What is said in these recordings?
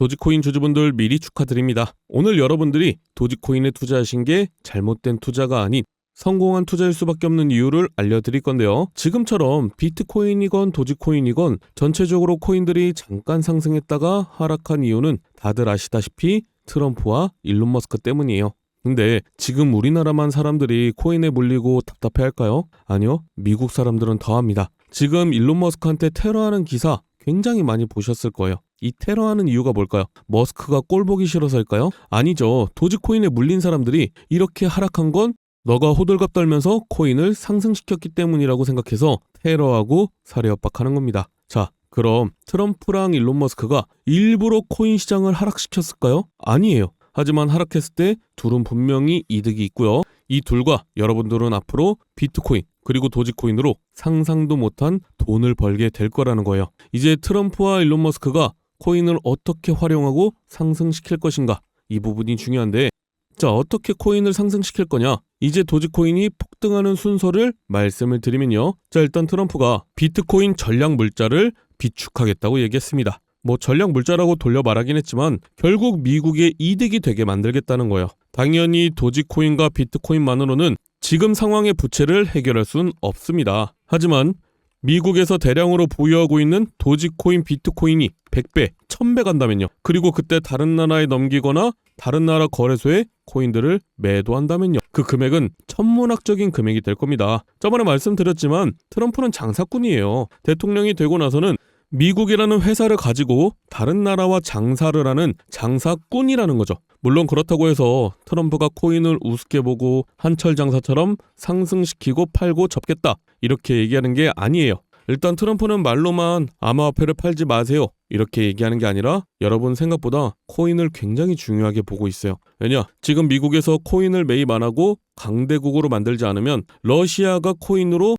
도지코인 주주분들 미리 축하드립니다. 오늘 여러분들이 도지코인에 투자하신 게 잘못된 투자가 아닌 성공한 투자일 수밖에 없는 이유를 알려드릴 건데요. 지금처럼 비트코인이건 도지코인이건 전체적으로 코인들이 잠깐 상승했다가 하락한 이유는 다들 아시다시피 트럼프와 일론 머스크 때문이에요. 근데 지금 우리나라만 사람들이 코인에 물리고 답답해 할까요? 아니요. 미국 사람들은 더 합니다. 지금 일론 머스크한테 테러하는 기사 굉장히 많이 보셨을 거예요. 이 테러하는 이유가 뭘까요? 머스크가 꼴 보기 싫어서일까요? 아니죠. 도지코인에 물린 사람들이 이렇게 하락한 건 너가 호들갑 떨면서 코인을 상승시켰기 때문이라고 생각해서 테러하고 사례 협박하는 겁니다. 자, 그럼 트럼프랑 일론 머스크가 일부러 코인 시장을 하락시켰을까요? 아니에요. 하지만 하락했을 때 둘은 분명히 이득이 있고요. 이 둘과 여러분들은 앞으로 비트코인 그리고 도지코인으로 상상도 못한 돈을 벌게 될 거라는 거예요. 이제 트럼프와 일론 머스크가 코인을 어떻게 활용하고 상승시킬 것인가? 이 부분이 중요한데 자 어떻게 코인을 상승시킬 거냐? 이제 도지코인이 폭등하는 순서를 말씀을 드리면요. 자 일단 트럼프가 비트코인 전략 물자를 비축하겠다고 얘기했습니다. 뭐 전략 물자라고 돌려 말하긴 했지만 결국 미국의 이득이 되게 만들겠다는 거예요. 당연히 도지코인과 비트코인만으로는 지금 상황의 부채를 해결할 순 없습니다. 하지만 미국에서 대량으로 보유하고 있는 도지코인, 비트코인이 100배, 1000배 간다면요. 그리고 그때 다른 나라에 넘기거나 다른 나라 거래소에 코인들을 매도한다면요. 그 금액은 천문학적인 금액이 될 겁니다. 저번에 말씀드렸지만 트럼프는 장사꾼이에요. 대통령이 되고 나서는 미국이라는 회사를 가지고 다른 나라와 장사를 하는 장사꾼이라는 거죠. 물론 그렇다고 해서 트럼프가 코인을 우습게 보고 한철 장사처럼 상승시키고 팔고 접겠다 이렇게 얘기하는 게 아니에요. 일단 트럼프는 말로만 암호화폐를 팔지 마세요 이렇게 얘기하는 게 아니라 여러분 생각보다 코인을 굉장히 중요하게 보고 있어요. 왜냐 지금 미국에서 코인을 매입 안 하고 강대국으로 만들지 않으면 러시아가 코인으로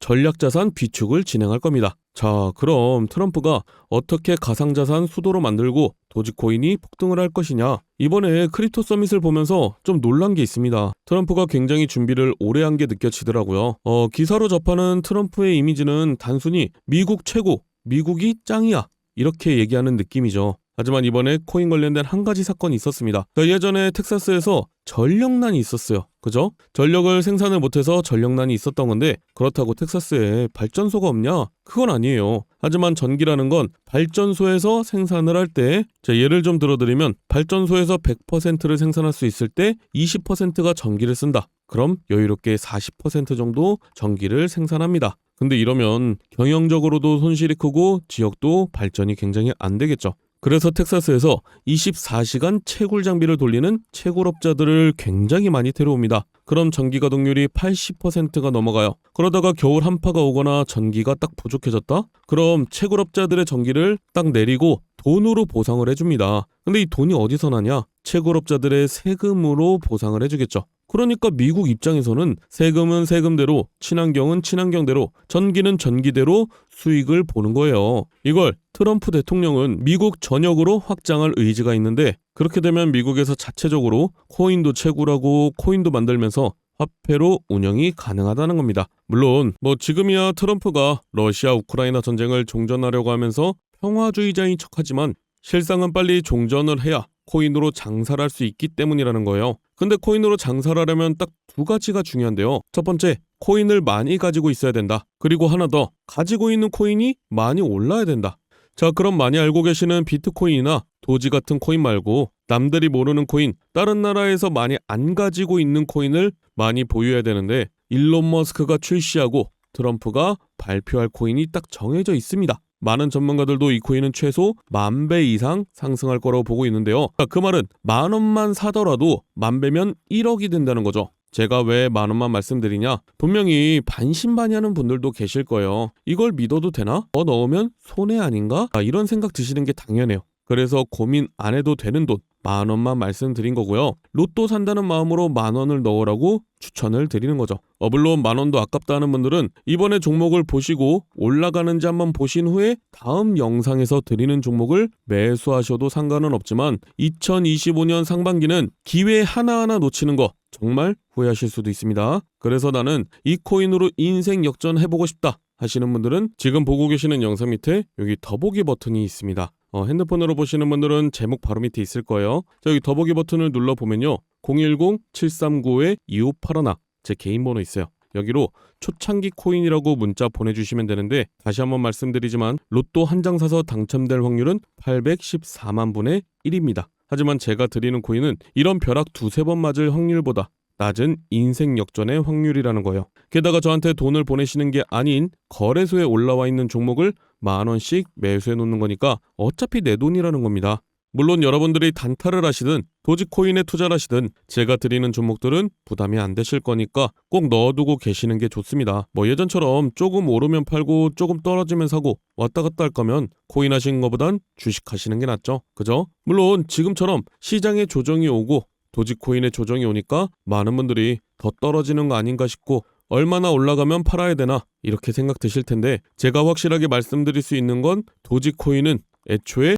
전략자산 비축을 진행할 겁니다. 자, 그럼 트럼프가 어떻게 가상자산 수도로 만들고 도지코인이 폭등을 할 것이냐? 이번에 크립토 서밋을 보면서 좀 놀란 게 있습니다. 트럼프가 굉장히 준비를 오래 한 게 느껴지더라고요. 어, 기사로 접하는 트럼프의 이미지는 단순히 미국 최고, 미국이 짱이야. 이렇게 얘기하는 느낌이죠. 하지만 이번에 코인 관련된 한 가지 사건이 있었습니다. 자, 예전에 텍사스에서 전력난이 있었어요. 그죠? 전력을 생산을 못해서 전력난이 있었던 건데 그렇다고 텍사스에 발전소가 없냐? 그건 아니에요. 하지만 전기라는 건 발전소에서 생산을 할 때 예를 좀 들어드리면 발전소에서 100%를 생산할 수 있을 때 20%가 전기를 쓴다. 그럼 여유롭게 40% 정도 전기를 생산합니다. 근데 이러면 경영적으로도 손실이 크고 지역도 발전이 굉장히 안 되겠죠. 그래서 텍사스에서 24시간 채굴 장비를 돌리는 채굴업자들을 굉장히 많이 데려옵니다. 그럼 전기 가동률이 80%가 넘어가요. 그러다가 겨울 한파가 오거나 전기가 딱 부족해졌다? 그럼 채굴업자들의 전기를 딱 내리고 돈으로 보상을 해줍니다. 근데 이 돈이 어디서 나냐? 채굴업자들의 세금으로 보상을 해주겠죠. 그러니까 미국 입장에서는 세금은 세금대로, 친환경은 친환경대로, 전기는 전기대로 수익을 보는 거예요. 이걸 트럼프 대통령은 미국 전역으로 확장할 의지가 있는데 그렇게 되면 미국에서 자체적으로 코인도 채굴하고 코인도 만들면서 화폐로 운영이 가능하다는 겁니다. 물론 뭐 지금이야 트럼프가 러시아 우크라이나 전쟁을 종전하려고 하면서 평화주의자인 척하지만 실상은 빨리 종전을 해야 코인으로 장사를 할 수 있기 때문이라는 거예요. 근데 코인으로 장사를 하려면 딱 두 가지가 중요한데요. 첫 번째, 코인을 많이 가지고 있어야 된다. 그리고 하나 더, 가지고 있는 코인이 많이 올라야 된다. 자, 그럼 많이 알고 계시는 비트코인이나 도지 같은 코인 말고 남들이 모르는 코인, 다른 나라에서 많이 안 가지고 있는 코인을 많이 보유해야 되는데 일론 머스크가 출시하고 트럼프가 발표할 코인이 딱 정해져 있습니다. 많은 전문가들도 이 코인은 최소 만 배 이상 상승할 거라고 보고 있는데요. 그 말은 만 원만 사더라도 만 배면 1억이 된다는 거죠. 제가 왜 만 원만 말씀드리냐? 분명히 반신반의하는 분들도 계실 거예요. 이걸 믿어도 되나? 더 넣으면 손해 아닌가? 아, 이런 생각 드시는 게 당연해요. 그래서 고민 안 해도 되는 돈 만 원만 말씀드린 거고요. 로또 산다는 마음으로 만 원을 넣으라고 추천을 드리는 거죠. 어 물론 만 원도 아깝다는 분들은 이번에 종목을 보시고 올라가는지 한번 보신 후에 다음 영상에서 드리는 종목을 매수하셔도 상관은 없지만 2025년 상반기는 기회 하나하나 놓치는 거 정말 후회하실 수도 있습니다. 그래서 나는 이 코인으로 인생 역전 해보고 싶다 하시는 분들은 지금 보고 계시는 영상 밑에 여기 더보기 버튼이 있습니다. 어, 핸드폰으로 보시는 분들은 제목 바로 밑에 있을 거예요. 자, 여기 더보기 버튼을 눌러 보면요. 010-739-2581. 제 개인 번호 있어요. 여기로 초창기 코인이라고 문자 보내주시면 되는데 다시 한번 말씀드리지만 로또 한 장 사서 당첨될 확률은 814만 분의 1입니다. 하지만 제가 드리는 코인은 이런 벼락 두세 번 맞을 확률보다 낮은 인생 역전의 확률이라는 거예요. 게다가 저한테 돈을 보내시는 게 아닌 거래소에 올라와 있는 종목을 만 원씩 매수해 놓는 거니까 어차피 내 돈이라는 겁니다. 물론 여러분들이 단타를 하시든 도지코인에 투자를 하시든 제가 드리는 종목들은 부담이 안 되실 거니까 꼭 넣어두고 계시는 게 좋습니다. 뭐 예전처럼 조금 오르면 팔고 조금 떨어지면 사고 왔다 갔다 할 거면 코인 하시는 것보단 주식 하시는 게 낫죠. 그죠? 물론 지금처럼 시장에 조정이 오고 도지코인에 조정이 오니까 많은 분들이 더 떨어지는 거 아닌가 싶고 얼마나 올라가면 팔아야 되나 이렇게 생각 드실 텐데 제가 확실하게 말씀드릴 수 있는 건 도지코인은 애초에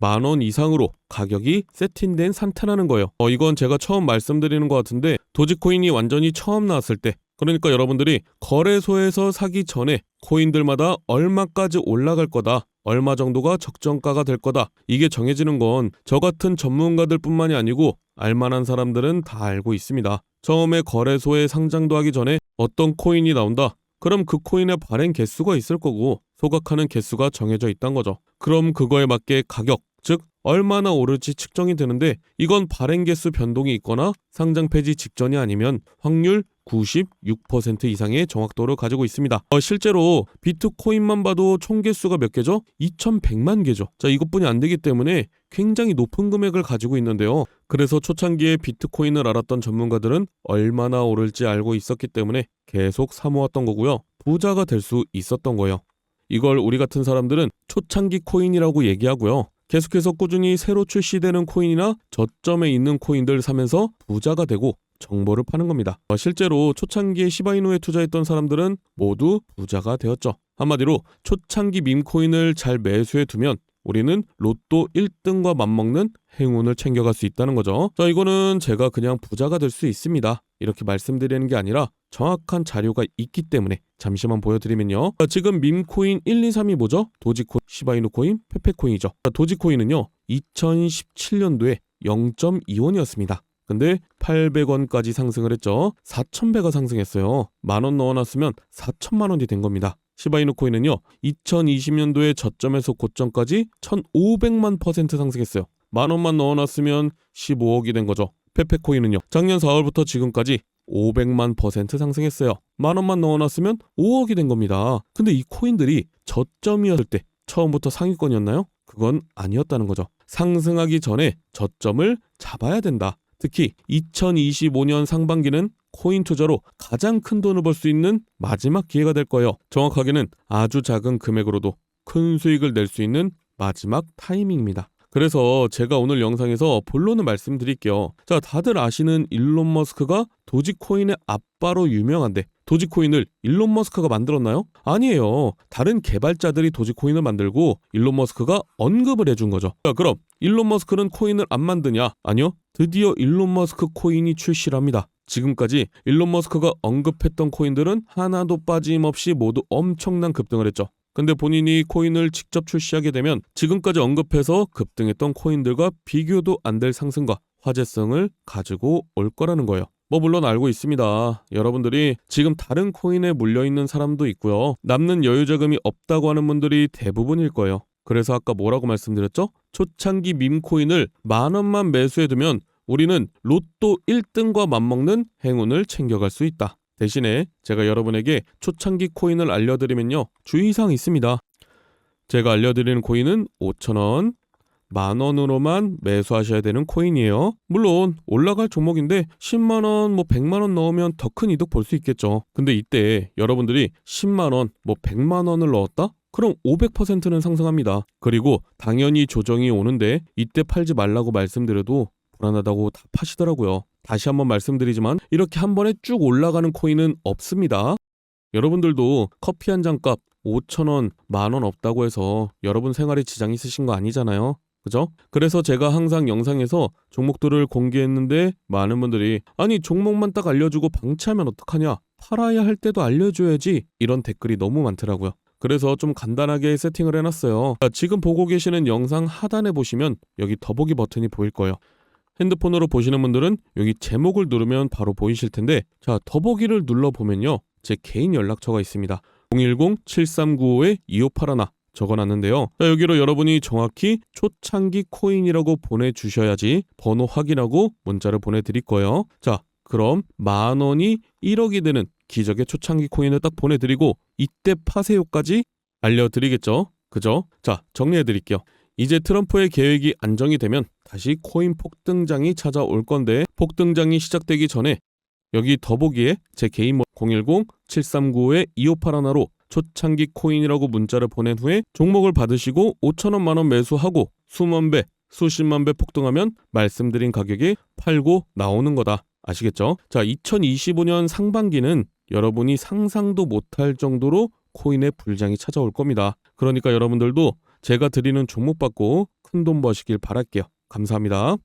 만 원 이상으로 가격이 세팅된 상태라는 거예요. 어, 이건 제가 처음 말씀드리는 것 같은데 도지코인이 완전히 처음 나왔을 때 그러니까 여러분들이 거래소에서 사기 전에 코인들마다 얼마까지 올라갈 거다. 얼마 정도가 적정가가 될 거다. 이게 정해지는 건 저 같은 전문가들 뿐만이 아니고 알만한 사람들은 다 알고 있습니다. 처음에 거래소에 상장도 하기 전에 어떤 코인이 나온다. 그럼 그 코인의 발행 개수가 있을 거고 소각하는 개수가 정해져 있단 거죠. 그럼 그거에 맞게 가격, 즉 얼마나 오를지 측정이 되는데 이건 발행 개수 변동이 있거나 상장 폐지 직전이 아니면 확률 96% 이상의 정확도를 가지고 있습니다. 어, 실제로 비트코인만 봐도 총 개수가 몇 개죠? 2100만 개죠. 자, 이것뿐이 안 되기 때문에 굉장히 높은 금액을 가지고 있는데요. 그래서 초창기에 비트코인을 알았던 전문가들은 얼마나 오를지 알고 있었기 때문에 계속 사모았던 거고요. 부자가 될 수 있었던 거예요. 이걸 우리 같은 사람들은 초창기 코인이라고 얘기하고요. 계속해서 꾸준히 새로 출시되는 코인이나 저점에 있는 코인들 사면서 부자가 되고 정보를 파는 겁니다. 어, 실제로 초창기에 시바이누에 투자했던 사람들은 모두 부자가 되었죠. 한마디로 초창기 밈코인을 잘 매수해 두면 우리는 로또 1등과 맞먹는 행운을 챙겨갈 수 있다는 거죠. 자, 이거는 제가 그냥 부자가 될 수 있습니다. 이렇게 말씀드리는 게 아니라 정확한 자료가 있기 때문에 잠시만 보여드리면요. 자, 지금 밈코인 1, 2, 3이 뭐죠? 도지코인, 시바이누 코인, 페페코인이죠. 자, 도지코인은요. 2017년도에 0.2원이었습니다. 근데 800원까지 상승을 했죠. 4,000배가 상승했어요. 만원 넣어놨으면 4천만 원이 된 겁니다. 시바이누 코인은요. 2020년도에 저점에서 고점까지 1,500만 퍼센트 상승했어요. 만 원만 넣어놨으면 15억이 된 거죠. 페페코인은요. 작년 4월부터 지금까지 500만 퍼센트 상승했어요. 만 원만 넣어놨으면 5억이 된 겁니다. 근데 이 코인들이 저점이었을 때 처음부터 상위권이었나요? 그건 아니었다는 거죠. 상승하기 전에 저점을 잡아야 된다. 특히 2025년 상반기는 코인 투자로 가장 큰 돈을 벌 수 있는 마지막 기회가 될 거예요. 정확하게는 아주 작은 금액으로도 큰 수익을 낼 수 있는 마지막 타이밍입니다. 그래서 제가 오늘 영상에서 본론을 말씀드릴게요. 자, 다들 아시는 일론 머스크가 도지코인의 아빠로 유명한데 도지코인을 일론 머스크가 만들었나요? 아니에요. 다른 개발자들이 도지코인을 만들고 일론 머스크가 언급을 해준 거죠. 자, 그럼 일론 머스크는 코인을 안 만드냐? 아니요. 드디어 일론 머스크 코인이 출시합니다. 지금까지 일론 머스크가 언급했던 코인들은 하나도 빠짐없이 모두 엄청난 급등을 했죠. 근데 본인이 코인을 직접 출시하게 되면 지금까지 언급해서 급등했던 코인들과 비교도 안 될 상승과 화제성을 가지고 올 거라는 거예요. 뭐 물론 알고 있습니다. 여러분들이 지금 다른 코인에 물려 있는 사람도 있고요. 남는 여유 자금이 없다고 하는 분들이 대부분일 거예요. 그래서 아까 뭐라고 말씀드렸죠? 초창기 밈 코인을 만 원만 매수해 두면 우리는 로또 1등과 맞먹는 행운을 챙겨갈 수 있다. 대신에 제가 여러분에게 초창기 코인을 알려드리면요. 주의사항이 있습니다. 제가 알려드리는 코인은 5천원, 만원으로만 매수하셔야 되는 코인이에요. 물론 올라갈 종목인데 10만원, 뭐 100만원 넣으면 더 큰 이득 볼 수 있겠죠. 근데 이때 여러분들이 10만원, 뭐 100만원을 넣었다? 그럼 500%는 상승합니다. 그리고 당연히 조정이 오는데 이때 팔지 말라고 말씀드려도 불안하다고 다 파시더라고요. 다시 한번 말씀드리지만 이렇게 한 번에 쭉 올라가는 코인은 없습니다. 여러분들도 커피 한 잔 값 5천원, 만원 없다고 해서 여러분 생활에 지장 있으신 거 아니잖아요. 그죠? 그래서 제가 항상 영상에서 종목들을 공개했는데 많은 분들이 아니 종목만 딱 알려주고 방치하면 어떡하냐? 팔아야 할 때도 알려줘야지 이런 댓글이 너무 많더라고요. 그래서 좀 간단하게 세팅을 해놨어요. 자, 지금 보고 계시는 영상 하단에 보시면 여기 더보기 버튼이 보일 거예요. 핸드폰으로 보시는 분들은 여기 제목을 누르면 바로 보이실 텐데 자 더보기를 눌러보면요. 제 개인 연락처가 있습니다. 010-7395-2581 적어놨는데요. 자, 여기로 여러분이 정확히 초창기 코인이라고 보내주셔야지 번호 확인하고 문자를 보내드릴 거예요. 자, 그럼 만 원이 1억이 되는 기적의 초창기 코인을 딱 보내드리고 이때 파세요까지 알려드리겠죠. 그죠? 자, 정리해드릴게요. 이제 트럼프의 계획이 안정이 되면 다시 코인 폭등장이 찾아올 건데 폭등장이 시작되기 전에 여기 더보기에 제 개인 010-7395-2581로 초창기 코인이라고 문자를 보낸 후에 종목을 받으시고 5천원 만원 매수하고 수만 배, 수십만 배 폭등하면 말씀드린 가격에 팔고 나오는 거다. 아시겠죠? 자, 2025년 상반기는 여러분이 상상도 못할 정도로 코인의 불장이 찾아올 겁니다. 그러니까 여러분들도 제가 드리는 종목 받고 큰 돈 버시길 바랄게요. 감사합니다.